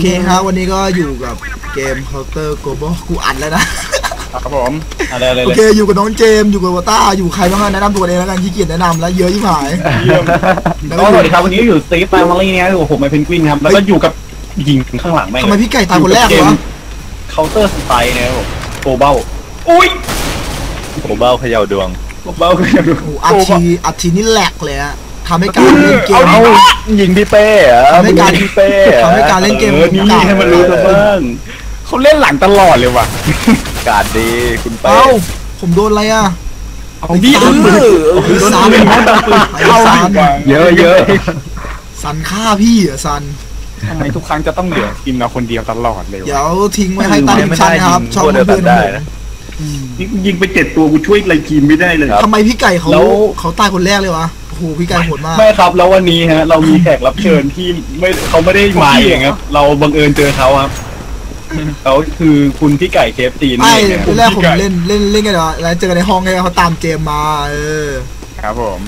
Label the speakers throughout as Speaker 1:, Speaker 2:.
Speaker 1: เคครับวันนี้ก็อยู่กับเกม Counter Global กูอัดแล้วนะ
Speaker 2: ครับผม
Speaker 3: อะไรอะไร
Speaker 1: โอ
Speaker 3: เลย
Speaker 1: เคอยู่กับน้องเจมส์อยู่กับวาต้าอยู่ใครบ้างอะแนะนำตัวเองแล้วกันขี้เกียจแนะนำแล้วเยอะยิ่งหาย
Speaker 2: เยี่ยม
Speaker 1: แล้ว
Speaker 3: ก็
Speaker 1: ก็
Speaker 3: สวัสดีครับวันนี้อยู่สตีฟแฟมิลี่นะครับอยู่กับผมไอเพนกวินครับแล้วก็อยู่กับยิงข้างหลังแม่ง
Speaker 1: ทำไมพี่ไก่ตายคนแรกวะ
Speaker 3: เคาน์เตอร์สไตล์นะครับผมโกเบล
Speaker 2: อุ้ย
Speaker 4: โมเบลเขย่าดวง
Speaker 2: เบาๆก็ยังดู
Speaker 1: โอ้โหอัดทีอัดทีนี่แหลกเลยอะ ทำให้การเล่นเกม
Speaker 2: เอาดิ
Speaker 4: ยิงพี่เป้เหรอ
Speaker 1: ทำให้การ
Speaker 4: มึงยิงพี่เป้หรอ
Speaker 1: ทำให้การเล่นเกม
Speaker 3: เออนี่ให้มันรู้ซะบ้าง
Speaker 2: เขาเล่นหลังตลอดเลยว่ะ
Speaker 4: การดีคุณเป้
Speaker 1: เอ้าผมโดนอะไรอะ
Speaker 2: เอาดิ
Speaker 1: ซัน
Speaker 2: เออ
Speaker 1: เฮ้ยซัน
Speaker 2: โดนปืน
Speaker 1: ไอ้ซัน
Speaker 4: เยอะเยอะ
Speaker 1: ซันฆ่าพี่เหรอซัน
Speaker 2: ทำไมทุกครั้งจะต้องเหลือกินเราคนเดียวตลอดเลยวะ
Speaker 1: เดี๋ยวทิ้งไว้ให้ตั้งชั้นนะครับช่องเพื่อนๆของผม
Speaker 5: นี่ยิงไปเจ็ดตัวกูช่วยอะไรทีมไม่ได้เลย
Speaker 1: ทำไมพี่ไก่เขาเขาตายคนแรกเลยวะโอ้โหพี่ไก่โหดมาก
Speaker 3: ไม่ครับแล้ววันนี้ฮะ เรามีแขกรับเชิญที่ไม่เขาไม่ได้มาเองครับ เราบังเอิญเจอเขาครับเขาคือคุณพี่ไก่เคฟตีน
Speaker 1: ไม่
Speaker 3: เอง
Speaker 1: ทีแรกผมเล่นเล่นเล่นกันเดี๋ยวแล้วเจอกันในห้องไงเขาตามเจมมา เออ
Speaker 2: ครับผม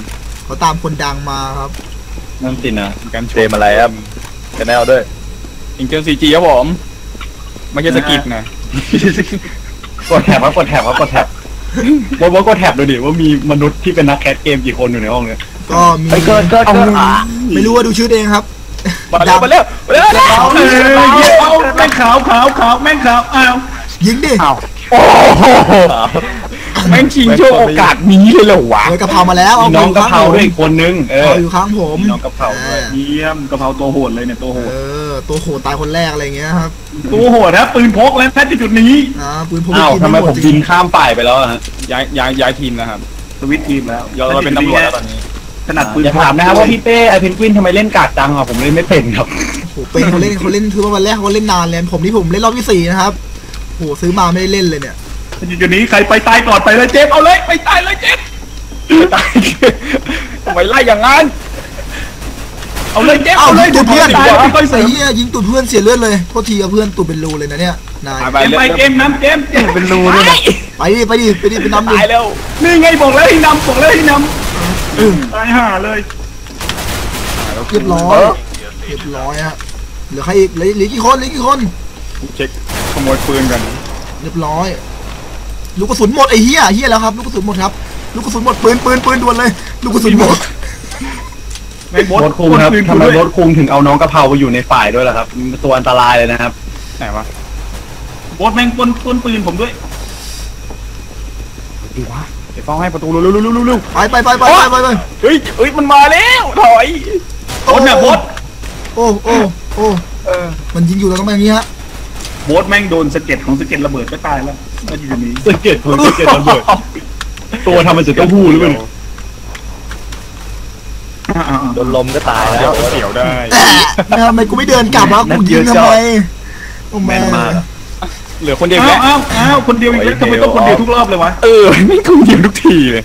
Speaker 1: เขาตามคนดังมาครับ
Speaker 3: นั่นสินะ
Speaker 2: การช
Speaker 4: เจมอะไรครับชแนลด้วย
Speaker 2: อิงเกิลซีจีครับผมไม่ใช่สกิปนะ
Speaker 3: กดแท็บครับกดแท็บครับกดแท็บว่าว่ากดแท็บดูดิว่ามีมนุษย์ที่เป็นนักแคสเกมกี่คนอยู่ในห้องเนี่ย
Speaker 1: ก็มี
Speaker 4: ไปเกินเกินเกินอะ
Speaker 1: ไม่รู้ว่าดูชื่อเองครับ
Speaker 2: มาเร็วมาเร็วมาเร็วมาเร็ว
Speaker 5: เออเหี้ยเอาแม่งขาวขาวขาวแม่งขาวอ้าว
Speaker 1: ยิงดิ
Speaker 2: อ้าวโอ้โหแม่งชิงช่วงโอกาสนี้เลยเหรอวะ
Speaker 1: เฮ้ยกะเพรามาแล้วเอา
Speaker 3: มีน้องกะเพราด้วย
Speaker 1: อ
Speaker 3: อีกคนนึงเออ
Speaker 1: อยู่ข้างผม
Speaker 3: มีน้องกะเพราด้วย
Speaker 1: อ่า
Speaker 5: เยี่ยมกะเพราตัวโหดเลยเนี่ยตัวโห
Speaker 1: เอ
Speaker 5: ด
Speaker 1: อตัวโหดตายคนแรกอะไรอย่างเงี้ยครับ
Speaker 5: ตัวโหดนะปืนพกแล้วแพทย์จุดนี้
Speaker 1: อ่าปืนพก
Speaker 3: อ้าว
Speaker 1: กิน
Speaker 3: ทำไม
Speaker 1: ห
Speaker 3: ผม
Speaker 1: จ
Speaker 3: บิ
Speaker 1: ริ
Speaker 3: น
Speaker 1: ง
Speaker 3: ข้ามฝ่ายไปแล้วอะฮะ
Speaker 2: ย้ายย้ายย้ายทีมนะครับ
Speaker 5: สวิตช์ทีมแล้ว
Speaker 2: เราเราเป็นตำรวจแล้วตอนนี้
Speaker 5: ขนาดปืน
Speaker 3: อย่าถามนะครับว่าพี่เป้ไอเพนกวินทำไมเล่นกากจังอะผมเล่นไม่เป็นครับ
Speaker 1: โอ้โหเป็นเขาเล่นเขาเล่นคือว่าวันแรกเขาเล่นนานเลยผมนี่ผมเล่นรอบที่สี่นะครับโหซื้อมาไม่ได้เล่นเลยเนี่ย
Speaker 5: จุดนี้ใครไปตายก่อนไปเลยเจมส์เอาเลยไปตายเลยเจมส์
Speaker 2: ตายทำไมไล่อย่างนั้น
Speaker 5: เอาเลยเจมส์
Speaker 1: เอ้า
Speaker 5: เอาเล
Speaker 1: ยิ
Speaker 5: ย
Speaker 1: งตูดเพื่อน
Speaker 5: ตายไม่ค่อยเส
Speaker 1: ไอ้
Speaker 5: ริม
Speaker 1: เหี้ยยิงตูดเพื่อนเสียเลือดเลยโทษทีอะเพื่อนตูดเป็นรูเลยนะเนี่ยนาย
Speaker 2: ไป
Speaker 5: เจมส์ไปเกมน้ำเจมส์เจมส์
Speaker 4: เป็นรูด้วยนะ
Speaker 1: ไปดิไปดิไปดิไปนำดิ
Speaker 2: ตายแล้ว
Speaker 5: นี่ไงบอกแล้วให้นำบอกแล้วให้นำ ตายห่าเลย
Speaker 1: เรียบร้อยเรียบร้อยฮะเหลือใครอีกเหลือเหลือกี่คนเหลือกี่คน
Speaker 2: เช็คขโมยปืนกัน
Speaker 1: เรียบร้อย ลูกกระสุนหมดไอ้เหี้ยเหี้ยแล้วครับลูกกระสุนหมดครับ ลูกกระสุนหมดปืนปืนปืนด่วนเลย ลูกกระสุนหมด
Speaker 5: แม่งบด
Speaker 3: รถคุงครับ
Speaker 5: ปืน
Speaker 3: ทำไม
Speaker 5: กูด้วย
Speaker 3: รถคุงถึงเอาน้องกะเพราไปอยู่ในฝ่ายด้วยล่ะครับมันตัวอันตรายเลยนะครับ
Speaker 2: ไหนวะ
Speaker 5: บดแม่งปนปนปืนผมด้วย
Speaker 2: ดูวะ เดี๋ยวต้องให้ประตูเร็วเร็วเร็วเร็วเร็ว
Speaker 1: ไปไปไปไปไปไปไป
Speaker 2: เฮ้ยเฮ้ยมันมาแล้วถอย
Speaker 5: บดเนี่ยบด
Speaker 1: โอ้โอ้โอ้
Speaker 2: เออ
Speaker 1: มันยิงอยู่แล้วต้องแบบนี้ฮะ
Speaker 5: บดแม่งโดนสะเก็ดของสะเก็ดระเบิดก็ตายแล้วก็อยู่ตรงนี้
Speaker 3: สเก็ตปืนสเก็ตระเบิดตัวทำมันจะต้องพูดหรือเปล่า
Speaker 5: อ่าๆ
Speaker 4: โดนลมก็ตาย
Speaker 2: เดี๋
Speaker 4: แล้
Speaker 2: ยววเสียวได้
Speaker 1: แต่ทำไมกูไม่เดินกลับวะกูยิงทำไมโอ้
Speaker 4: แม่
Speaker 1: แม่
Speaker 4: นมากอะ
Speaker 2: เหลือคนเดียว
Speaker 5: อ้า
Speaker 2: แล้วว
Speaker 5: อ้าวอ้าวคนเดียวอีกแล้วทำไมต้องคนเดียวทุกรอบเลยวะ
Speaker 2: เออไม่คนเดียวทุกทีเลย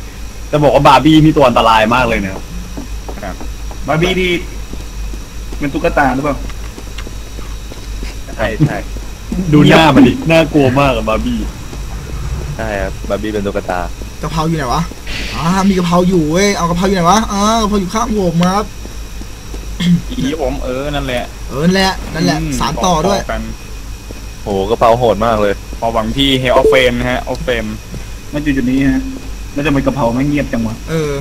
Speaker 3: จะบอกว่าบาร์บี้นี่ตัวอันตรายมากเลยนะครับ
Speaker 5: บาร์บี้ดีเป็นตุ๊กตาหรือเปล่า
Speaker 4: ใช่ใช่
Speaker 3: ดูหน้ามันดิน่ากลัวมากอะบาร์บี้
Speaker 4: ใช่ครับบาร์บี้เป็นตุ๊กตากะ
Speaker 1: เพราอยู่ไหนวะอ่ามีกะเพราอยู่เว้ยเอากะเพราอยู่ไหนวะอ่ากะเพราอยู่ข้างผมครับ
Speaker 2: อีผมเออนั่นแหละ
Speaker 1: เออนั่นแหละนั่นแหละ
Speaker 2: ม
Speaker 1: สารต่อด้วย
Speaker 2: กัน
Speaker 4: โหกระเป๋าโหดมากเลย
Speaker 2: พอหวังพี่เฮลออฟเฟมนะฮะออฟเฟม
Speaker 5: มาจุดจุดนี้ฮะแล้วจะเป็นกะเพราไม่เงียบจังวะ
Speaker 1: เออ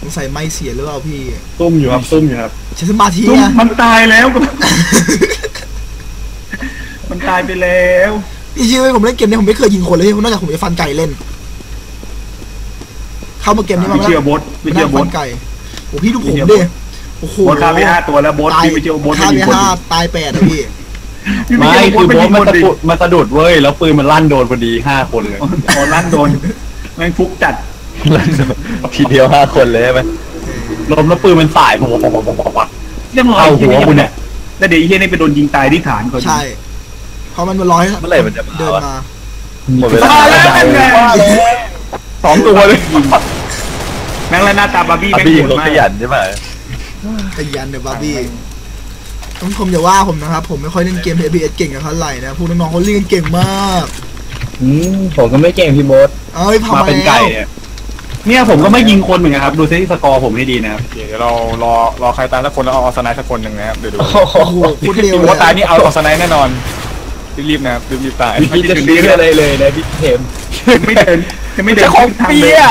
Speaker 1: สงสัยไม่เสียหรือเปล่าพี่
Speaker 3: ซุ่มอยู่ครับซุ่มอยู่ครับ
Speaker 1: ใช้สมาธิ
Speaker 5: ซุ่ม
Speaker 1: ไง
Speaker 5: มันตายแล้วกะเพรามันตายไปแล้ว
Speaker 1: พี่เชื่อไหมผมเล่นเกมนี้ผมไม่เคยยิงคนเลยนอกจากผมจะฟันไก่เล่น เข้ามาเกมนี้มา
Speaker 5: ไม่
Speaker 1: แล้ว
Speaker 5: เชื่อบดไม่
Speaker 1: ไม่
Speaker 5: เชื่
Speaker 1: นั่
Speaker 5: องบ
Speaker 1: ฟั
Speaker 5: ด
Speaker 1: นไก่โอ้พี่ดูผม
Speaker 5: ไม่เชื่อ
Speaker 1: ดิ
Speaker 5: บด
Speaker 1: โอ้โห
Speaker 5: บดฆ่าไปห้าตัวแล้วบด
Speaker 1: ตาย
Speaker 5: พี่ไม่เชื่อบด
Speaker 1: ฆ่า
Speaker 5: ไม่
Speaker 1: ไป
Speaker 5: ยิงคน
Speaker 1: ห้าตายแปดนะพี่
Speaker 5: พี่
Speaker 3: ไม่
Speaker 5: เชื่
Speaker 3: คือโบส
Speaker 5: ยิง
Speaker 3: มัน
Speaker 5: คน
Speaker 3: สะ
Speaker 5: ดิ
Speaker 3: ดุดมันสะดุดเว้ย แล้วปืนมันลั่นโดนพอดีห้าคนเลย
Speaker 5: อ๋อลั่นโดนแม่งฟุกจัด
Speaker 4: ทีเดียวห้าคนเลยใช่ไหม
Speaker 3: ล้มแล้วปืนมันสายผมบอกบอกบอกบอก
Speaker 5: เรียบร้อย
Speaker 3: เอาหัวคุณเนี่ย
Speaker 5: แล้วเดี๋ยวไอ้เฮียนี่ไปโดนยิงตายที่ฐานก่อน
Speaker 1: ใช่พอมันมาร้อย
Speaker 4: เมื่อไหร่มันจะมา
Speaker 1: เดิน
Speaker 4: วะ
Speaker 1: มา
Speaker 4: หมดเวลา
Speaker 5: ตายแล้ว
Speaker 4: แล้ว
Speaker 5: แม่งแม่ง
Speaker 2: สองตัวเลย
Speaker 5: แม่งแล้วหน้าตาบาร์บี้
Speaker 4: บา
Speaker 5: แม่
Speaker 4: ร์
Speaker 5: ง
Speaker 4: บี้
Speaker 5: โหด
Speaker 4: เขา
Speaker 5: มา
Speaker 4: ข
Speaker 5: ก
Speaker 4: ยันใช่ไหม
Speaker 1: ขยันเดอะบาร์บี้ ต้องชมอย่าว่าผมนะครับ ผมไม่ค่อยเล่นเกม FPS เก่งกับเท่าไหร่นะพวกน้องๆเขาเล่นเก่งมาก
Speaker 3: อืมผมก็ไม่เก่งพี่โบส
Speaker 1: เอ้ยพา
Speaker 3: มา
Speaker 1: มา
Speaker 3: เป็น
Speaker 1: แล้
Speaker 3: ไก่
Speaker 1: ว
Speaker 3: เนี่ยเนี่ยผมก็ไม่ยิงคนเหมือนกันครับ ดูซิสกอร์ผมให้ดีนะครับ
Speaker 2: เดี๋ยวเรารอรอใครตายสักคนแล้วเอาออสไนสักคนหนึ่งนะครับเดี๋ยวดู
Speaker 1: โอ้โหพูดเร็ว
Speaker 2: ดู
Speaker 1: เล
Speaker 2: ว่ายตายนี่เอาออสไนแน่นอนรีบๆนะครับรีบๆตาย
Speaker 3: พี่จะซื้ออะไรเลยนะพี่เทม
Speaker 5: ไม่เดินจะไม่เดิน
Speaker 2: เจ้าของ
Speaker 5: ทาง
Speaker 2: เปี
Speaker 5: เดิ
Speaker 2: ย
Speaker 5: น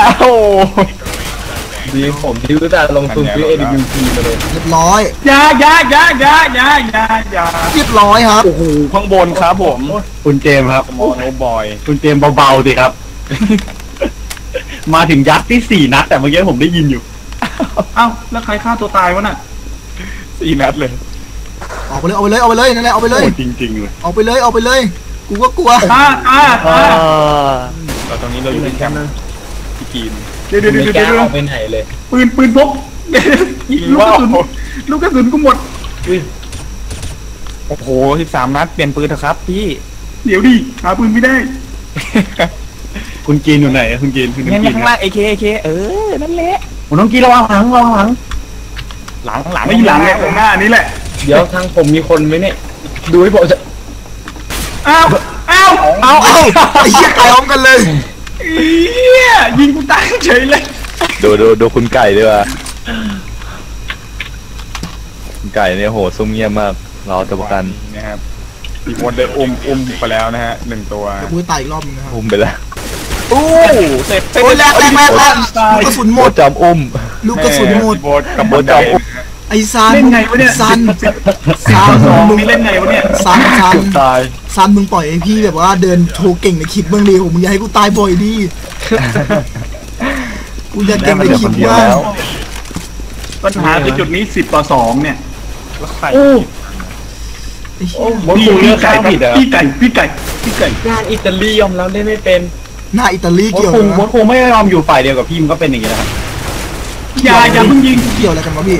Speaker 2: โอ้
Speaker 3: ดีผมที่รู้จักลงทุนซื้อ AWP มาเลย
Speaker 1: เรียบร้อย
Speaker 5: อยาอยาอยาอยาอยาอยาอยา
Speaker 1: เรียบร้อยครับ
Speaker 2: โอ้โหข้างบนครับผม
Speaker 3: คุณเจมส์ครับ
Speaker 2: มอโนบอย
Speaker 3: คุณเจมส์เบาๆสิครับ มาถึงยัดที่สี่นัด แต่เมื่อกี้ผมได้ยินอยู่
Speaker 5: เอ้าแล้วใครฆ่าตัวตายวะน่ะ
Speaker 2: สี่นัดเลย
Speaker 1: ออกไปเลยออกไปเลยออกไปเลยนั่นแหละออกไปเลย
Speaker 3: โอ้จริงๆเลย
Speaker 1: ออกไปเลยออกไปเลย กูก็กลัว
Speaker 5: ฆ่าฆ่าฆ่า
Speaker 2: เราตรงนี้เราอยู่ที่แคมป์ที่กีน
Speaker 5: เดี๋ยวเดี๋ยวเดี๋ยวเดี๋ยวเดี๋ยว
Speaker 3: ไปไหนเลย
Speaker 5: ปืนปืนพกยิงลูกกระสุนลูกกระสุนกูหมด
Speaker 2: โอ้โหสิบสามนัดเปลี่ยนปืนเถอะครับพี่
Speaker 5: เดี๋ยวดิหาปืนไม่ได้
Speaker 3: คุณกินอยู่ไหนอะคุณกินคุณ
Speaker 2: ยัง
Speaker 3: กิ
Speaker 2: ยัง
Speaker 3: น
Speaker 2: ข้างล่างเอเคเอเคเออ นั่นแหละ
Speaker 3: ผมต้องกินระวังหลังระวังหลัง
Speaker 2: หลังหลัง
Speaker 5: ไม่หลังเนี่ยหน้านี่แหละ
Speaker 3: เดี๋ยวทางผมมีคนไหมเนี่ย ดูให้ผมจะ
Speaker 5: อ้าว อ้าว
Speaker 1: เอาเอาไอ้เหี้ยตายพร้อมกันเลย
Speaker 5: เหี้ยยิงกูตายเฉยเลย
Speaker 4: ดูดูดูคุณไก่ดีกว่าคุณไก่เนี่ยโหซุ่มเงียบมากรอตัวประกัน
Speaker 2: นะครับอีกคนได้อุ้มอุ้มไปแล้วนะฮะหนึ่งตัว
Speaker 1: เดี๋ยวกูจะตายอีกรอบนึงนะครับ
Speaker 4: อุ้มไปแล้ว
Speaker 2: อู้เสร็จเสร็จ
Speaker 1: โอ้ยแรกแรกแรกแรกลูกกระสุนหม
Speaker 4: โบ
Speaker 1: ด
Speaker 4: จอมอุ้ม
Speaker 1: ลูกกระสุนหมด
Speaker 2: โบดกับโบด
Speaker 4: โบดจอมอุ้ม
Speaker 1: ไอ้ซัน
Speaker 5: เล่นไงวะเนี่ย
Speaker 1: ซันซัน
Speaker 5: สอง
Speaker 1: มึง
Speaker 5: นี่เล่นไงวะเนี่ย
Speaker 1: ซันซัน
Speaker 4: ตาย
Speaker 1: ซันมึงปล่อยไอ้พี่แบบว่าเดินโชว์เก่งในคลิปบ้างดิผมมึงอย่าให้กูตายบ่อยดิกูอยากเก่งในคลิปบ้าง
Speaker 5: ปัญหาคือจุดนี้สิบต่อสองเนี่ย
Speaker 2: แล้วใคร
Speaker 1: ไอ้เหี้ย
Speaker 3: ผมคุยเรื่องข้าวผิดเหรอ
Speaker 5: พี่ไก่พี่ไก่พี่ไก่
Speaker 3: งานอิตาลียอมรับได้ไม่เป็น
Speaker 1: หน้าอิตาลี
Speaker 3: มด
Speaker 1: เกี่ยว
Speaker 3: ค
Speaker 1: อะไร
Speaker 3: งม
Speaker 1: วะ
Speaker 3: ดคงไม่ยอมอยู่ฝ่ายเดียวกับพี่มันก็เป็นอย่างนี้นะครับ
Speaker 5: อย่าอย่าเพิ่งยิง
Speaker 1: เกี่ยวอะไรกันวะพี่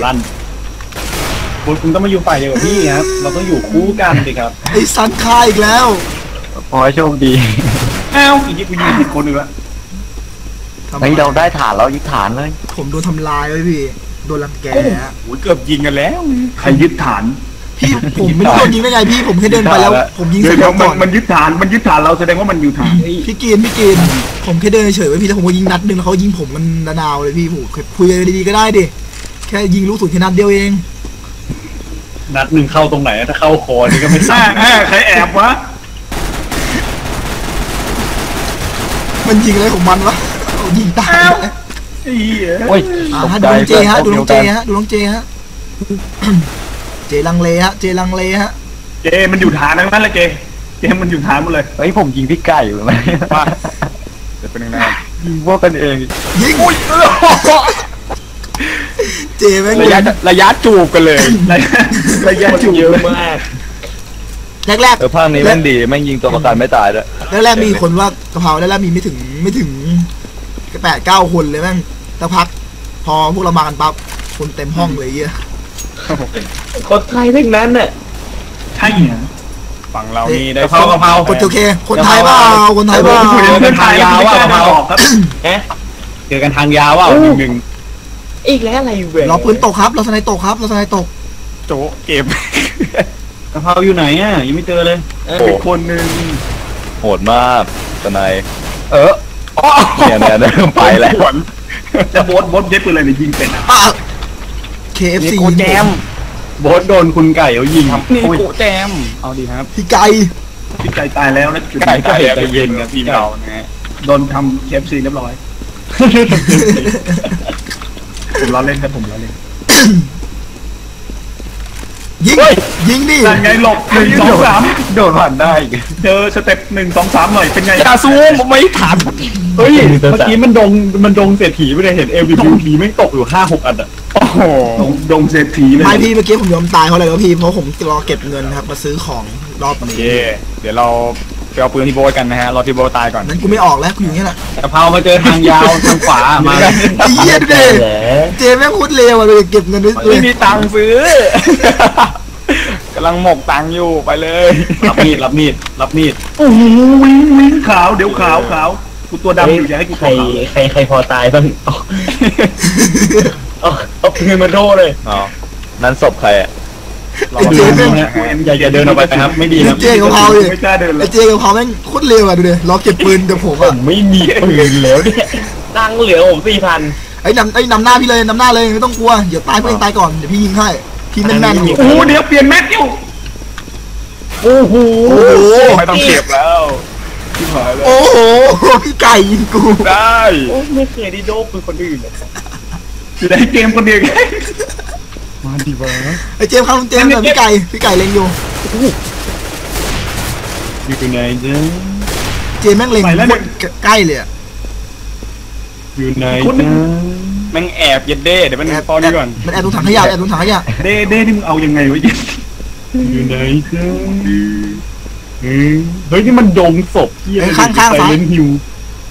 Speaker 3: ลั่นมดคุณต้องมาอยู่ฝ่ายเดียวกับพี่ครับ เราต้องอยู่คู่กันสิครับ
Speaker 1: ไอ้ซันฆ่าอีกแล้ว
Speaker 3: ขอให้โชคดี
Speaker 5: อ้าวอีกทีกูยิงผิดคนอีกแล้ว
Speaker 1: ทำไม
Speaker 3: เฮ้ยเราได้ฐานแล้วยึดฐานเลย
Speaker 1: ผมโดนทำลายเลยพี่ โดนรังแก
Speaker 2: โอ้ยเกือบยิงกันแล้ว
Speaker 5: ใครยึดฐาน
Speaker 1: พี่ผมไม่รู้โดนยิงได้ไงพี่ผมแค่เดินไปแล้ว ผมยิง
Speaker 5: เดี๋
Speaker 1: เส
Speaker 5: ย
Speaker 1: ร็
Speaker 5: ว
Speaker 1: จ
Speaker 5: เดี๋
Speaker 1: แล้
Speaker 5: ยว
Speaker 1: ว
Speaker 5: มั
Speaker 1: ก่อนน
Speaker 5: มันยึดฐานมันยึดฐานเราแสดงว่ามันอยู่ฐาน
Speaker 1: พี่กินพี่กินผมแค่เดินเฉยๆไว้พี่แล้วผมก็ยิงนัดหนึ่งแล้วเขายิงผมมันระนาวเลยพี่ผมคุยกันดีๆก็ได้ดิแค่ยิงลูกสุดแค่นัดเดียวเอง
Speaker 3: นัดหนึ่งเข้าตรงไหนถ้าเข้าคอนี่ก็ไม่ทรา
Speaker 5: อ่า
Speaker 3: บ
Speaker 5: อ่าใครแอบวะ
Speaker 1: มันยิงอะไรของมันวะเอายิงตาย
Speaker 5: อ้าวไอ้เหี้ย
Speaker 3: โอ้ย
Speaker 1: อ่าฮะดูน้องเจฮะดูน้องเจฮะดูน้องเจฮะ เจลังเลฮะ เจลังเลฮะ
Speaker 5: เจมันอยู่ฐานทั้งนั้นเลยเจ เจมันอยู่ฐานหมดเลย
Speaker 3: เฮ้ยผมยิงพี่ไก่อยู่ไหม
Speaker 2: ว่าเดี๋ยวเป็นหนึ่งนะครับ
Speaker 3: ยิงพวกกันเอง
Speaker 1: ยิง เจแม่ง
Speaker 2: ระยะระยะจูบกันเลย
Speaker 5: ระยะจูบ
Speaker 3: เยอะ
Speaker 5: เลย
Speaker 3: มาก
Speaker 1: แรกแรก
Speaker 4: เออภาคนี้แม่งดีแม่งยิงตัวประกันไม่ตายด้วย
Speaker 1: แรกแรกๆมีคนว่ากะเพราแรกแรกๆมีไม่ถึงไม่ถึงแปดเก้าคนเลยแม่งสักพัก พอพวกเรามากันปั๊บคนเต็มห้องเลยเหี้ย
Speaker 3: คนไทยทั้งนั้นน่ะ
Speaker 5: ใช่เหรอ
Speaker 2: ฝั่งเรานี่ได้
Speaker 3: กะเพรากะเพรา
Speaker 1: คนโอเค คนไทยเปล่าคนไทยเปล่า
Speaker 5: คุยกับเพื่อนไทยแล้วไม่กล้าเดินออกครับ
Speaker 3: เจอกันทางยาวว่าหนึ่งหนึ่ง
Speaker 6: อีกแล้วอะไรเว้ย
Speaker 1: เราปืนตกครับเราสไนตกครับเราสไนตก
Speaker 2: โจะเก็บ
Speaker 3: กะเพราอยู่ไหนอะยังไม่เจอเลย
Speaker 4: โอ้
Speaker 5: อีกคนนึง
Speaker 4: โหดมากตะไนาย
Speaker 3: เออ
Speaker 4: เนี่ยเนี่ยเนี่ยไปแล้ว
Speaker 5: แต่โบสโบสใช้ปืนอะไรเนี่ยยิงเป็นอะ
Speaker 1: อะ
Speaker 2: นี่
Speaker 1: KFC
Speaker 2: โกแจม
Speaker 3: โบสโดนคุณไก่เขายิง
Speaker 2: นี่โกแจมเอาดีครับ
Speaker 1: พี่ไก่
Speaker 5: พี่ไก่ตายแล้วนะจุด
Speaker 2: ไก่
Speaker 5: นี้
Speaker 2: ไก่ใจเย็นนะทีมเรานะฮะ
Speaker 5: โดนทำเคฟซีเรียบร้อย ผมล้อเล่นครับผมล้อเล่น
Speaker 1: ยิงยิงดิ
Speaker 5: นั่นไงหลบหนึ่งสองสาม
Speaker 3: โดนผ่านได้
Speaker 5: เจอสเต็ปหนึ่งสองสามหน่อยเป็นไง
Speaker 2: อย่าซูมผมไม่ทัน
Speaker 3: เฮ้ยเมื่อกี้มันดงมันดงเศรษฐีไม่ได้เห็น MVP ไม่ตกอยู่ห้าหกอันอะ
Speaker 2: โอ้โห
Speaker 5: ดงดงเศรษฐีเลย
Speaker 1: ไม่พี่เมื่อกี้ผมยอมตายเพราะอะไรวะพี่ เพราะผมรอเก็บเงินครับ มาซื้อของรอบ
Speaker 2: โอ
Speaker 1: นี้
Speaker 2: เคเดี๋ยวเรา ไปเอาปืนที่โบทกันนะฮะรอที่โบทตายก่อน
Speaker 1: นั้นกูไม่ออกแล้วกูอยู่อย่างนี้แหละ
Speaker 3: กะเพรามาเจอทางยาวทางขวามา
Speaker 1: ไอ้เหี้ยดูดิเจแม่งโคตรเลวอะเลยเก็บเงินด้วยเล
Speaker 2: ไม่
Speaker 1: ย
Speaker 2: มีตังค์ซื้อกำลังหมกตังค์อยู่ไปเลย
Speaker 3: รับมีดรับมีดรับมีด
Speaker 5: โอ้โหวิ่งวิ่งขาวเดี๋ยวขาวขาวกูตัวดำอยู่อย่าให้กู
Speaker 6: ใคร
Speaker 5: ขาว
Speaker 6: ใครใครพอตายบ้างเอาเอาเอาปืนมาโทษเลย
Speaker 4: อ๋อนั้นศพใครอะ
Speaker 2: รอ
Speaker 1: ไอ้เจ
Speaker 2: ดู
Speaker 1: แม่ง
Speaker 2: นะฮะ
Speaker 3: อย่าอย่าเดินออกไปนะครับ ไม่ดี
Speaker 1: ไอ้
Speaker 3: นะ
Speaker 1: เจกับเพราดิ
Speaker 5: ไม่กล้าเดินเล
Speaker 1: ไอ้
Speaker 5: ย
Speaker 1: เจกับเพราแม่งโคตรเลวอะดูดิรอเก็บปืนกับผม
Speaker 3: ผ
Speaker 1: อะ
Speaker 3: มไม่มีปืนแล้วเนี่ย
Speaker 6: ตังค์เหลือผมสี่พัน
Speaker 1: ไอ้ยนำไอ้ยนำหน้าพี่เลยนำหน้าเลยไม่ต้องกลัวเดี๋ยวตายเพื่อนตายก่อนเดี๋ยวพี่ยิงให้พี่แม่นๆอยู่
Speaker 5: โอ้โหเดี๋ยวเปลี่ยนแม็กอยู่
Speaker 6: โอ้โห
Speaker 1: โอ้โห
Speaker 2: ไม่ต้องเก็บแล้วที่หายแล้ว
Speaker 1: โอ้โหพี่ไก่ยิงกู
Speaker 2: ได้
Speaker 6: โอ้ไม่เคยได้โดบเป็นคนอื่นเลย
Speaker 5: อยู่ในเกมคนเดียว
Speaker 2: มาดีวะ
Speaker 1: ไอ้เจมส์ครับเจมส์เดี๋ยวพี่ไก่พี่ไก่เล็งอยู่
Speaker 3: อยู่ไหนเจ้า
Speaker 1: เจมส์แม่งเล็งใกล้เลยอะ
Speaker 3: อยู่ไหนเจ้า
Speaker 2: แม่งแอบเย็ดเด้เดี๋ยวมัน
Speaker 1: แอบ
Speaker 2: ตอนนี้ก่อน
Speaker 1: มันแอบตรงถังขยะแอบตรงถังขยะ
Speaker 5: เด้เด้ที่มึงเอายังไงวะ
Speaker 3: อยู่ไหนเจ้าเฮ้ยเฮ้ยนี่มันดงศพที่
Speaker 1: เอ้ยข้างข้างซ้าย
Speaker 3: เล่นฮิว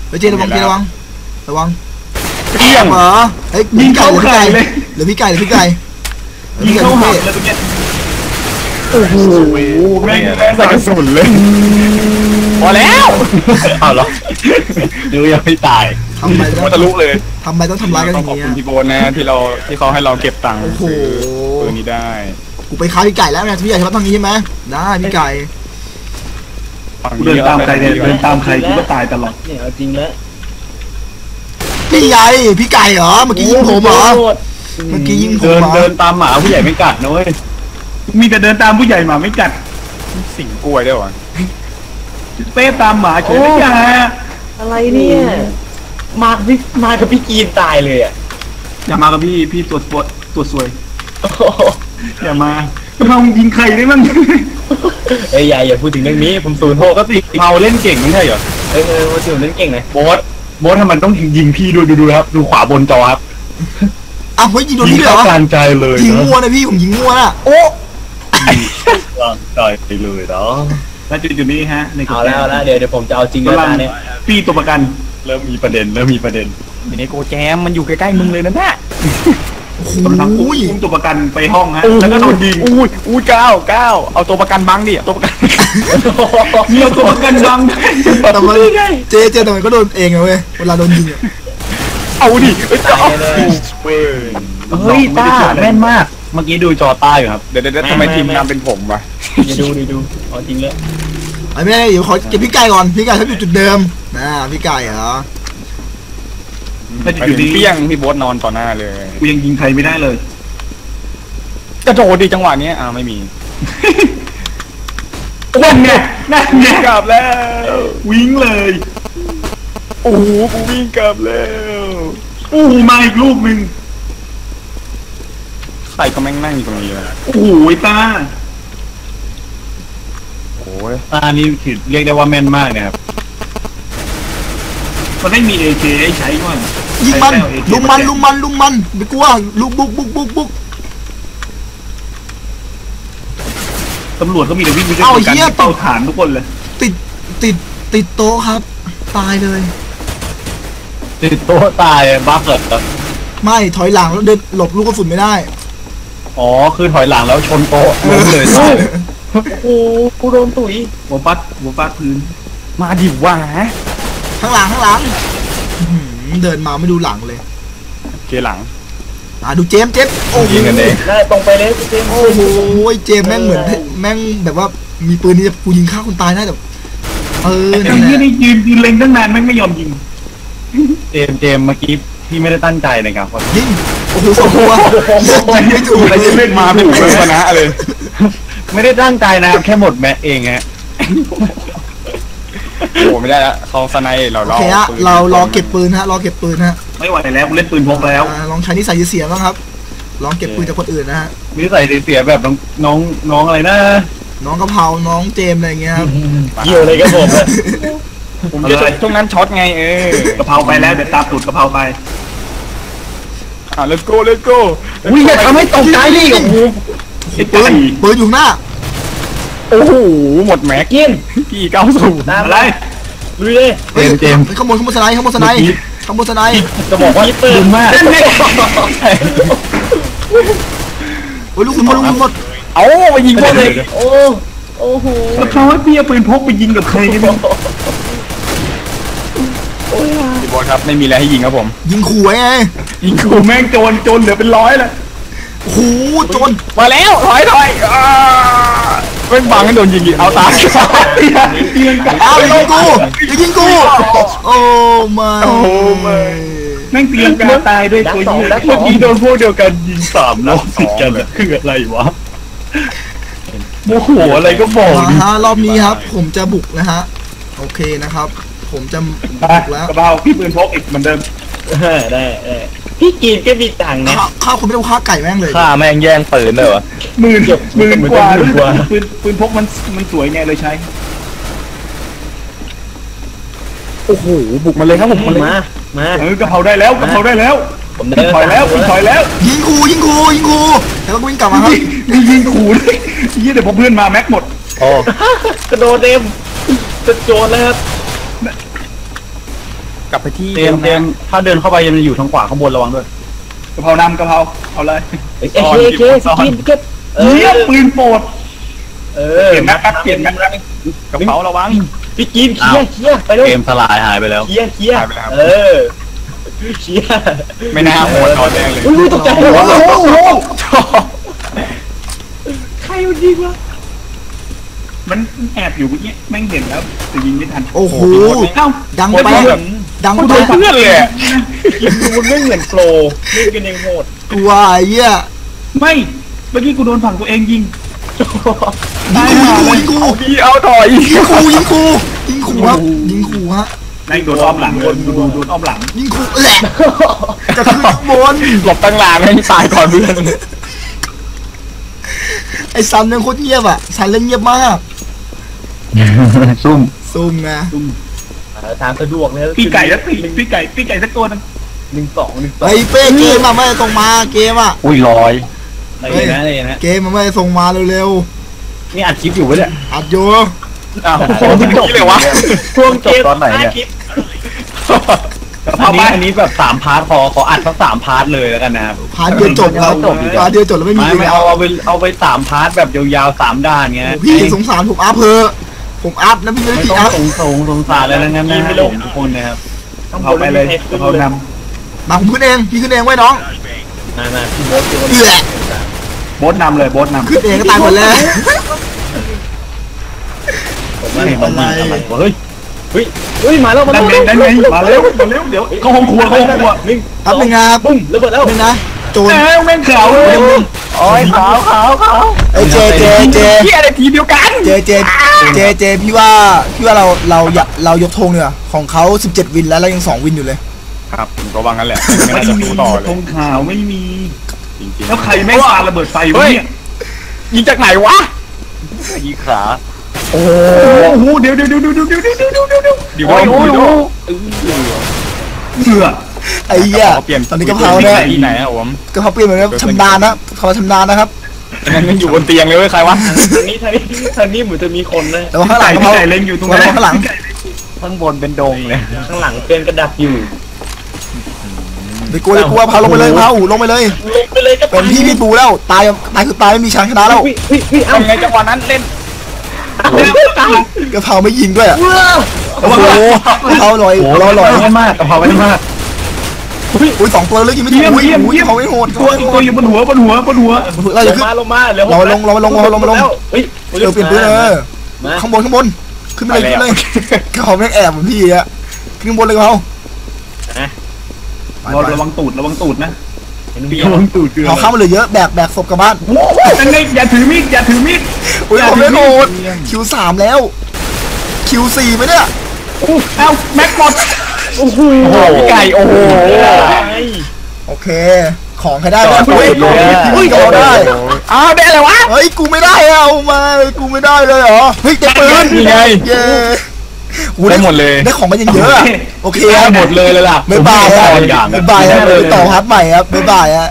Speaker 1: เฮ้ยเจมส์ระวังเจมส์ระวังระวัง
Speaker 2: เปี้ยง
Speaker 1: เหรอเฮ้ย
Speaker 5: ยิง
Speaker 1: พี่ไก่
Speaker 5: เข้า
Speaker 1: หรือพี่
Speaker 5: ไข่
Speaker 1: ไก่
Speaker 5: เลย
Speaker 1: หรือพี่ไก่หรือพี่ไก่
Speaker 5: ยิงเข้าหับ
Speaker 1: หรือ
Speaker 5: เลยตรงเนี้ย
Speaker 3: โอ้โหแม่ง
Speaker 2: ใส่กระสุนเลยพอแล้ว
Speaker 3: เอาเหรอเดี๋ยวยังไม่ตาย
Speaker 1: ทำไมต้
Speaker 2: มั
Speaker 1: อนง
Speaker 2: ทะลุเลย
Speaker 1: ทำไมต้องทำร้ายกันอ
Speaker 2: ต้อง
Speaker 1: ย่าง
Speaker 2: ขอบ
Speaker 1: เงี้ย
Speaker 2: คุณพี่โบนนะที่เราที่เขาให้เราเก็บตังค์
Speaker 1: โอ้โห
Speaker 2: ซื้อปืนนี้ได้
Speaker 1: กูไปค้าพี่ไก่แล้วไงพี่ไก่ใช่ไหมทางนี้ใช่ไหมได้พี่ไก่
Speaker 5: กูเดินตามใครเนี่ยเดินตามใครกูก็ตายตลอด
Speaker 6: เนี่ยเอาจริงแล้ว
Speaker 1: พี่ใหญ่พี่ไก่เหรอเมื่อกี้ยิงผมเหรอ
Speaker 6: โคต
Speaker 1: เมื่อกี้ยิงผม
Speaker 3: เดิน
Speaker 1: เหรอ
Speaker 3: เดินตามหมาผู้ใหญ่ไม่กัดนะเว้ย
Speaker 5: มีแต่เดินตามผู้ใหญ่หมาไม่กัด
Speaker 2: สิงกล้วยด้วยวะ
Speaker 5: เต้ตามหมาเฉยไม่ใช่
Speaker 6: อะไรเนี่ยมากับพี่มากับพี่กีนตายเลยอะ
Speaker 5: อย่ามากับพี่พี่ตัวตัวตัวสวยอย่ามาก็มายิงใครได้มั้ง
Speaker 6: เอ้ยอย่าอย่าพูดถึงเรื่องนี้ ผมศูนย์ห
Speaker 3: ป
Speaker 6: ก
Speaker 3: กติเมาเล่นเก่งไม่ใช่เหรอ
Speaker 6: เออเออผมศูนย์เล่นเก่งเลย
Speaker 3: โบสโบสทำไมต้องยิงพี่ดูดูดูครับ ดูขวาบนจอครับ
Speaker 1: อ้าวเฮ้ยยิงโดน
Speaker 3: ยิง
Speaker 1: พี่เหร
Speaker 3: เข้า
Speaker 1: อก
Speaker 3: ลางใจเลย
Speaker 1: ยิง
Speaker 3: นะ
Speaker 1: มั่วนะพี่ผมยิงมั่วน่ะโอ้
Speaker 3: กลางใจไปเลยเนาะ
Speaker 5: แล้วจุดจุดนี้ฮะในกฎ
Speaker 6: เอาแล้วเอาแล้วเดี๋ยวเดี๋ยวผมจะเอาจริงแล้ว
Speaker 5: กำลัง
Speaker 6: ตาเนี่ย
Speaker 5: พี่ตัวประกัน
Speaker 3: เริ่มมีประเด็นเริ่มมีประเด็น
Speaker 2: อยู่ในโกแจมมันอยู่ใกล้ๆมึงเลยนะน่ะ
Speaker 1: โห
Speaker 5: กำลังอุ้มตัวประกันไปห้องฮะแล้วก็โดนยิง
Speaker 2: อุ้ยอุ้ยเก้าเก้าเอาตัวประกันบังดิเอาตัวประกัน
Speaker 5: มีเอาตัวประกันบัง
Speaker 1: แต่มันเจเจแต่มันก็โดนเองอะเว้ยเวลาโดนยิงอะ
Speaker 2: เอาดิเอ้ยเอา
Speaker 6: เลย
Speaker 3: เฮ้ยต้าแม่นมาก เมื่อกี้ดูจอต้าอยู่ครับ
Speaker 2: เดี๋ยวเดี๋ยวเดี๋ยวทำไมทีมนำเป็นผมวะ
Speaker 6: เดี๋ยวดูเดี๋ยวดูเอาจริงแล้ว
Speaker 1: ไอ้แม่เดี๋ยวขอเก็บพี่ไก่ก่อนพี่ไก่เขาอยู่จุดเดิมนะพี่ไก่เหรอ
Speaker 5: แล้ว
Speaker 2: ไป
Speaker 5: จุด
Speaker 2: ถึ
Speaker 5: นี้
Speaker 2: งเปี้ยงพี่โบ๊ทนอนต่อหน้าเลย
Speaker 5: กูยังยิงใครไม่ได้เลย
Speaker 2: กระโดดดิจังหวะเนี้ยอ้าวไม่มี
Speaker 5: นั่นไงนั่นไง
Speaker 2: กลับแล้ว
Speaker 5: วิ่งเลย
Speaker 2: โอ้โหกูวิ่งกลับแล้ว
Speaker 5: อู้มาอีกลูกหนึ่ง
Speaker 2: ใครก็แม่งนั่งอยู่ตรงนี้เลย
Speaker 5: โอ้โหตา
Speaker 2: โอ้ย
Speaker 3: ต้านี่คือเรียกได้ว่าแม่นมากนะครับ
Speaker 5: มันไม่มีเอเคให้ใช้ก่อน
Speaker 1: ยิงมัน
Speaker 5: ใช้แล้ว AK
Speaker 1: ลุมมันลุมมันลุมมันไม่กลัวลุกบุกบุกบุกบุก
Speaker 5: ตำรวจก็มีแต่วิ่งไปด้วย
Speaker 1: เอา
Speaker 5: กัน
Speaker 1: เหี้ย
Speaker 5: เป้าฐานทุกคนเลย
Speaker 1: ติดติดติดโต๊ะครับ ตายเลย
Speaker 3: ติดโต๊ะตายบั๊กเหรอ
Speaker 1: ไม่ถอยหลังแล้วเดินหลบลูกกระสุนไม่ได้
Speaker 3: อ๋อ คือถอยหลังแล้วชนโต๊ะล้มเลยตาย
Speaker 6: โอ้โหกูโดนตุ๋ย
Speaker 5: หัวปัดหัวปัดพื้น
Speaker 2: มาดิวะ
Speaker 1: ข้างหลังข้างหลังอื้อหือเดินมาไม่ดูหลังเลย
Speaker 2: เกหลัง
Speaker 1: อะดูเจมส์เจมส์โอ้โห
Speaker 2: ยิงกันเอง
Speaker 6: ได้ตรงไปเลยพี่เจมส์
Speaker 1: โอ้โหเจมส์แม่งเหมือนแม่งแบบว่ามีปืนที่จะกูยิงฆ่าคนตายได้แต่เออ
Speaker 5: ไอ้
Speaker 1: นั่นแห
Speaker 5: เหี้ย
Speaker 1: ละ
Speaker 5: นี่ยืนยืนเล็งตั้งนานแม่งไม่ยอมยิง
Speaker 3: เจมส์เจมส์เมื่อกี้พี่ไม่ได้ตั้งใจนะครับ
Speaker 1: ยิงโอ้โหสองตัวยิงไม่ถูก
Speaker 2: อะไรจะเล่นมาถูกเลยชนะเลย
Speaker 3: ไม่ได้ตั้งใจนะครับแค่หมดแม็กเองฮะ
Speaker 2: โอ้ไม่ได้ละเขาสไนเรา
Speaker 1: โอ
Speaker 2: เรา
Speaker 1: เคฮะเรารอเก็บปืนฮะรอเก็บปืนฮะ
Speaker 5: ไม่ไหวแล้วกูเล่นปืนพกแล้ว
Speaker 1: อ่าลองใช้นิสัยเสียบ้างครับ ลองเก็บปืนจากคนอื่นนะฮะ
Speaker 3: นิสัยเสียๆแบบน้องน้องน้องอะไรนะ
Speaker 1: น้องกะเพราน้องเจมส์อะไรอย่างเงี้ยครับ
Speaker 6: เกี่ยวเลยกับผมอะ
Speaker 2: ผมจะช่วงนั้นช็อตไงเออกะ
Speaker 5: เพราไปแล้วเดี๋ยวตามตูดกะเพราไป
Speaker 2: อะ let's go let's go
Speaker 3: อุ้ยอย่าทำให้ตกใจดิโอ้โห
Speaker 5: ไอ้
Speaker 1: ปื
Speaker 5: ไก่
Speaker 1: นปืนอยู่ข้างหน้า
Speaker 2: โอ้โหหมดแม็ก
Speaker 6: กิน
Speaker 2: พี่เก้าสูบ
Speaker 6: ตาม
Speaker 5: อะไร
Speaker 6: ลุยเลย
Speaker 1: เฮ้ย
Speaker 3: เจมส์เจมส์
Speaker 1: ขโมยขโมยสไนด์ขโมยสไนด์ขโมยสไนด์
Speaker 3: จะบอกว่าดุมมาก
Speaker 1: โอ้ยลูกคุณหมดลูกคุณหมด
Speaker 2: เอาไปยิงพวกเลย
Speaker 6: โอ้โอ้โห
Speaker 5: กะเพราให้พี่เอาปืนพกไปยิงกับใครเนี่ยมึง
Speaker 2: พี่บอลครับไม่มีอะไรให้ยิงครับผม
Speaker 1: ยิงขู่ไว้ไง
Speaker 5: ยิงกูแม่งโจรโจรเหลือเป็นร้อยแล้ว
Speaker 1: โอ้โหโจร
Speaker 2: มาแล้วถอยถอยอ่าเป็นบังให้โดนยิงอีกเอาตาย
Speaker 1: อ้าวยิงกูอย่ายิงกูโอ้ไม่
Speaker 2: โอ้ไม่
Speaker 1: ไแม่
Speaker 5: งตีลังกาตายด้วยตัวยืด
Speaker 3: เมื่อกี้โดนพวกเดียวกันยิงสามรอบติดกันอะคืออะไรวะโมโหอะไรก็บอก
Speaker 1: มา
Speaker 3: ดิ
Speaker 1: ฮะรอบนี้ครับ ผมจะบุกนะฮะ โอเคนะครับ ผมจะบุกแล้ว
Speaker 5: กระเป๋าพี่ปืนพกอีกเหมือนเดิม
Speaker 6: ได้ได้พี่กินก็มีตังค์นะ
Speaker 1: ข้าวข้าวคนไม่ต้องฆ่าไก่แม่งเลย
Speaker 4: ฆ่าแม่งแย่งปืนเลยวะ
Speaker 5: หมื่นหมื่นกว่า
Speaker 3: หมื่นกว่า
Speaker 5: ปืนปืนพกมันมันสวยไงเลยใช้
Speaker 2: โอ้โหบุกมาเลยครับผมมาเลย
Speaker 6: มามา
Speaker 5: เออกระเพราได้แล้วกระเพราได้แล้ว
Speaker 6: ผมเดิน
Speaker 5: ถอยแล้วถอยแล้ว
Speaker 1: ยิงครูยิงครูยิงครูแล้วก็วิ่งกลับมาครับ
Speaker 5: นี่ยิงขู่ด้วยยี่เดี๋ยวพอเพื่อนมาแม็กหมด
Speaker 4: โอ้
Speaker 6: กระโดดเต็มจะโจรแล้วครับ
Speaker 2: กลับไปที่
Speaker 3: เตรียมเตรียมถ้าเดินเข้าไปยังอยู่ทางขวาข้างบนระวังด้วย
Speaker 5: กระเพรานำกระเพราเอาเลย
Speaker 6: เอ้ยเคเคสกินเก็บเอ
Speaker 5: เยี่ย
Speaker 6: อ
Speaker 5: ปืนโปรด
Speaker 6: เอ
Speaker 5: เป
Speaker 6: อ
Speaker 5: ลี่ยนแม็กแป๊บเปลี่ยนแม็กแป๊บกระเป๋าระวัง
Speaker 6: พี่กินเคลียร์เคลียร์ไปเร็ว
Speaker 4: เกมสลายหายไปแล้ว
Speaker 6: เคลียร์เคลียร์เออเคลียร์
Speaker 2: ไม่น่าโหดตอนแรกเลย
Speaker 6: อุ้ยตกใจ
Speaker 1: โอ้โหโอ้โห
Speaker 6: ใครมันยิงวะ
Speaker 5: มันแอบอยู่เมื่อกี้แม่งเห็นแล้วแต่ยิงไม่ทัน
Speaker 1: โอ้โห
Speaker 5: เอ้า
Speaker 1: ดัง
Speaker 5: โดน
Speaker 1: แป๊ะ
Speaker 5: เพื่อน
Speaker 1: ดัง
Speaker 5: โดน
Speaker 1: แป๊ะ
Speaker 5: เพื่อนเลยอะ
Speaker 6: ยิงดูมันไม่เหมือนโปรเล่นกันยังโหด
Speaker 1: กลัวไอ้เหี้ย
Speaker 5: ไม่เมื่อกี้กูโดนฝั่งตัวเองยิง
Speaker 1: ยิงครูยิงครู
Speaker 2: พี่เอาต่ออีก
Speaker 1: ยิงครูยิงครูยิงครูครับยิงครูฮะ
Speaker 5: แม่งโดนอ้อมหลังโดนโดนโดนอ้อมหลัง
Speaker 1: ยิงครูแหละจะขึ้นข้างบน
Speaker 2: หลบตั้งหลางให้ตายก่อนเพื่อน
Speaker 1: ไอ้ซันยังโคตรเงียบอะซันเล่นเงียบมาก
Speaker 3: ซุ่ม
Speaker 1: ซูม ไง
Speaker 6: ทางสะดวกเลย
Speaker 5: พี่ไก่แล้วตีพี่ไก่พี่ไก่สักตัวนึง
Speaker 6: หนึ่งสองหนึ่งสอง
Speaker 1: ไอ้เป้เกมอะไม่ได้ส่งมาเกมอะ
Speaker 3: อุ้ยลอย
Speaker 6: อะไรนะอะไรนะ
Speaker 1: เกมมันไม่ได้ส่งมาเร็ว
Speaker 6: นี่อัดคลิปอยู่วะเนี่ย
Speaker 1: ๆอัดอยู่
Speaker 2: อ้าวโหถึงนี้เลยวะ
Speaker 6: ช่วงเกม
Speaker 3: ตอนไหนเนี่ย
Speaker 6: คลิป
Speaker 3: อันนี้อันนี้แบบสามพาร์ทพอขออัดสักสามพาร์ทเลยแล้วกันนะครับ
Speaker 1: พาร์ทเดียวจบครับ
Speaker 3: จบอีกแล้ว
Speaker 1: พาร์ทเดียวจบแล้วไม่มี
Speaker 3: ไม่
Speaker 1: เล
Speaker 3: ไม่
Speaker 1: ย
Speaker 3: เอาเอาไปเอาไปสามพาร์ทแบบยาวๆสามด้านเงี้ย
Speaker 1: พี่สงสารผมอัพเพอะ ผมอัพนะพี่ไม่ได้
Speaker 3: ไม่
Speaker 1: พี่
Speaker 3: ต้อง
Speaker 1: อัพ
Speaker 3: สงสงสงสารอะไรทั้งนั้นนะผมทุกคนนะครับ
Speaker 5: เอาไปเลยกระเพราน
Speaker 1: มาผมขึ้นเองพี่ขึ้นเองไว้น้อง
Speaker 6: มามาพี่โบ๊ทพี่โบ๊ท
Speaker 1: เอื้อำ
Speaker 5: โบ๊ทนำเลยโบ๊ทนำ
Speaker 1: ขึ้นเองก็ตายหมดแล้ว
Speaker 6: ผมว่า
Speaker 1: ไม่เป็นไร
Speaker 6: อะไรวะเฮ้ยเฮ้ยเฮ้ยมาแล้วมา
Speaker 5: ได้
Speaker 6: แล้ว
Speaker 5: ไงได้ไงมาเร็วมาเร็วเดี๋ยวเข้าห้องครัวเข้าห้องครัว
Speaker 6: หนึ่ง
Speaker 1: อัพหนึ่งครับ
Speaker 6: ปุ้มระเบิดแล้ว
Speaker 1: หนึ่งนะโจร
Speaker 5: เอ้าแม่งขาวเลย
Speaker 3: โอ้ยขาวขาวขาว
Speaker 1: ไอ้ยเจเจเจ
Speaker 2: เฮียอะไรทีเดียวกัน
Speaker 1: เจเจเจเจพี่ว่าพี่ว่าเราเราอย่าเรายกธงเนี่ยของเขา17 วินแล้วเรายัง 2 วินอยู่เลย
Speaker 2: ครับผมก็วางกันแหละไม่
Speaker 5: ไม่
Speaker 2: น่าจะ
Speaker 5: มี
Speaker 2: สู้ต่อเลย
Speaker 5: ธงขาวไม่มี
Speaker 2: จริงๆ
Speaker 5: แล้วใครแม่งปาระเบิดไฟวะเนี่ย
Speaker 2: ยิงจากไหนวะ
Speaker 3: ยีขา
Speaker 5: โอ้โหเดี๋ยวเดี๋ยวเดี๋ยวเดี๋ยวเดี๋ยวเดี๋ยวเดี๋ยวเดี๋ยวเดี๋ยวเดี๋ยว
Speaker 2: ดีว่าดีว่า
Speaker 5: เหงื่อ
Speaker 1: ไอ้เหี้ย
Speaker 2: เขาเปลี่ยน
Speaker 1: ตอนนี้กะเพราเนี่ย
Speaker 2: ที่ไหนอะผม
Speaker 1: กะเพราเปลี่ยนเหมือนกับชำนาญนะเขาชำนาญนะครับ
Speaker 2: งั้นมันอยู่บนเตียงเลยเว้ยใครวะ
Speaker 6: ทางนี้ทางนี้ทางนี้เหมือนจะมีคนนะ
Speaker 1: แต่ว่าข้างหลั
Speaker 5: ไก่
Speaker 1: งกะเพ
Speaker 5: พี่
Speaker 1: รา
Speaker 5: ไก่เล็งอยู่ตรง
Speaker 1: ระ
Speaker 5: นั้
Speaker 1: วันงข้างหลัง
Speaker 3: ข้างบนเป็นดงเลย
Speaker 6: ข้างหลังเป็นกระดักอยู่
Speaker 1: ไปกลัวเลยกลัวเผาลงไปเลยเผาลงไปเลย
Speaker 6: ลงไปเลยก็
Speaker 1: เป็นพี่พี่ปูแล้วตายตายคือตายไม่มีชางชนะแล้ว
Speaker 6: วิวิวิเอ้า
Speaker 2: ทำไงจังหวะนั้นเล่น
Speaker 1: กะเพราไม่ยิงด้วยอะ
Speaker 6: ว้า
Speaker 1: โอ้โหกะเพราลอย
Speaker 3: โอ้
Speaker 1: ลอยลอย
Speaker 3: ไม่มากกะเพราไม่มาก
Speaker 1: อุ้ยสองตัวเลยยิงไม่ถูกอุ้ยอุ้ยเขาไม่โหด
Speaker 5: ตัวตัวอยู่บนหัวบนหัวบนหัว
Speaker 1: เรา
Speaker 6: ล
Speaker 1: จะ
Speaker 6: ง
Speaker 1: ขึ้น
Speaker 6: มาลงมาเร็ว
Speaker 1: เราลงเราลงเราลงเราลง
Speaker 6: เฮ้ย
Speaker 1: เร็วเปลี่ยนปืนเออ
Speaker 6: มา
Speaker 1: ข้างบนข้างบนขึ้นไปเลยขึ้นเลยเขาแม่งแอบเหมือนพี่อะขึ้นข้างบนเลยเขา
Speaker 5: รอระวังตูดระวังตูดนะ
Speaker 3: ระวังตูดเกลือ
Speaker 1: เขาเข้ามาเลยเยอะแบกแบกศพกลับบ้าน
Speaker 5: นั่นไงอย่าถือมีดอย่าถือมีด
Speaker 1: อุ้ยเขาไม่โหดคิวสามแล้วคิวสี่ไปเนี่ย
Speaker 5: เอ้าแม็กหมด
Speaker 2: โอ้โหพี่ไก่โอ้โห
Speaker 1: โอเค ของใครได้บ้างอุ้ยอุ้ยเขาได้
Speaker 2: อ้าวได้อะไรวะ
Speaker 1: เฮ้ยกูไม่ได้อะเอามากูไม่ได้เลยเหรอเฮ้ยเต็มปืน
Speaker 2: นี่ไง
Speaker 1: เย้โอ้
Speaker 2: ได้หมดเลย
Speaker 1: ได้ของมายังเยอะอะโอเค
Speaker 3: ได้
Speaker 1: ครับ
Speaker 3: หมดเลยเลยล่ะ
Speaker 1: บ๊ายบาย
Speaker 3: ผม
Speaker 1: ฮะ
Speaker 3: ไม่ได้อย่าง
Speaker 1: บ๊ายบายฮะ
Speaker 3: เลย
Speaker 1: ต่อฮาร์ดใหม่ครับบ๊ายบายฮะ